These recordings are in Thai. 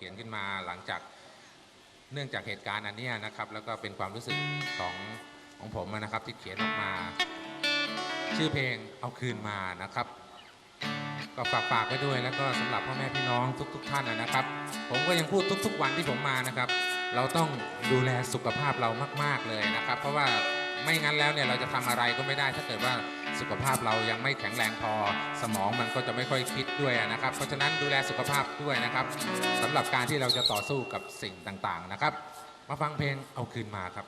ขียนขึ้นมาหลังจากเนื่องจากเหตุการณ์อันนี้นะครับ แล้วก็เป็นความรู้สึกของของผมนะครับที่เขียนออกมา ชื่อเพลงเอาคืนมานะครับ ก็ฝากฝากไว้ด้วยแล้วก็สำหรับพ่อแม่พี่น้องทุกๆท่านนะครับ ผมก็ยังพูดทุก ๆ วันที่ผมมานะครับ เราต้องดูแลสุขภาพเรามาก ๆเลยนะครับ เพราะว่าไม่งั้นแล้วเนี่ยเราจะทำอะไรก็ไม่ได้ถ้าเกิดว่า สุขภาพเรายังไม่แข็งแรงพอ สมองมันก็จะไม่ค่อยคิดด้วยนะครับ เพราะฉะนั้นดูแลสุขภาพด้วยนะครับสำหรับการที่เราจะต่อสู้กับสิ่งต่างๆนะครับ มาฟังเพลงเอาคืนมาครับ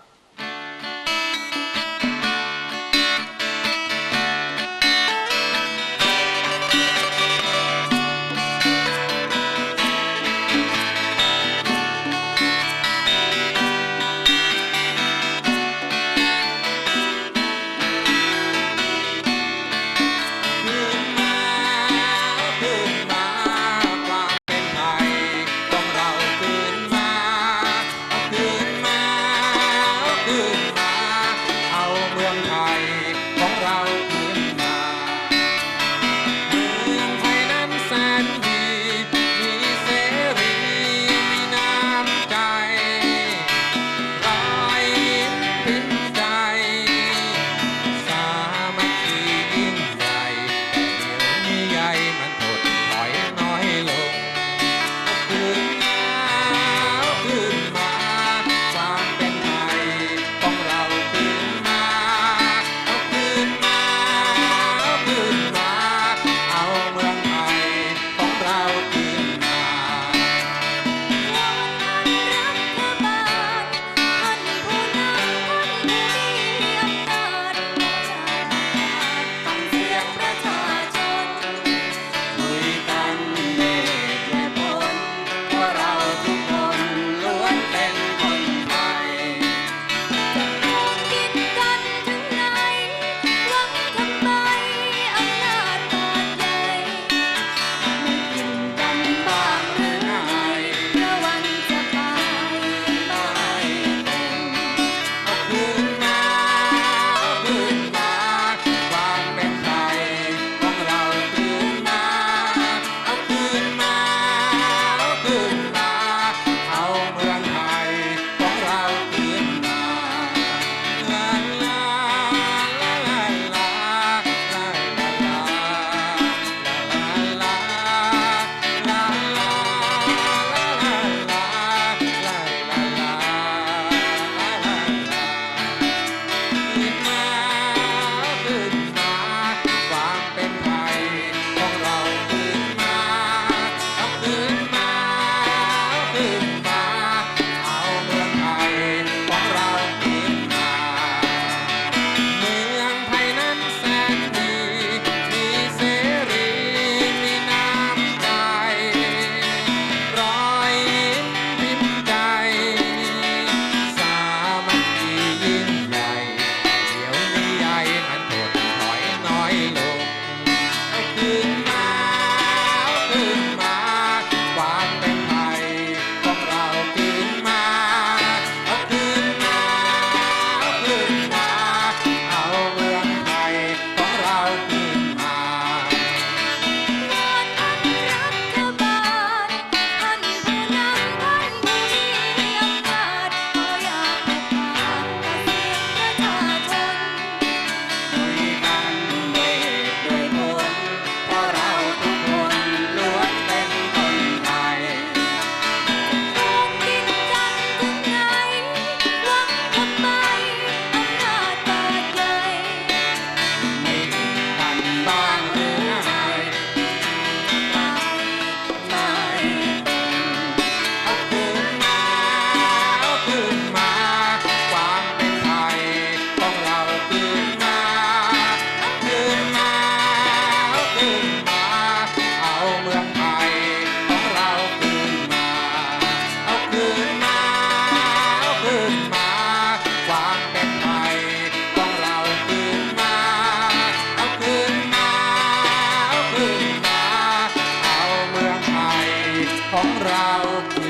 ของเรา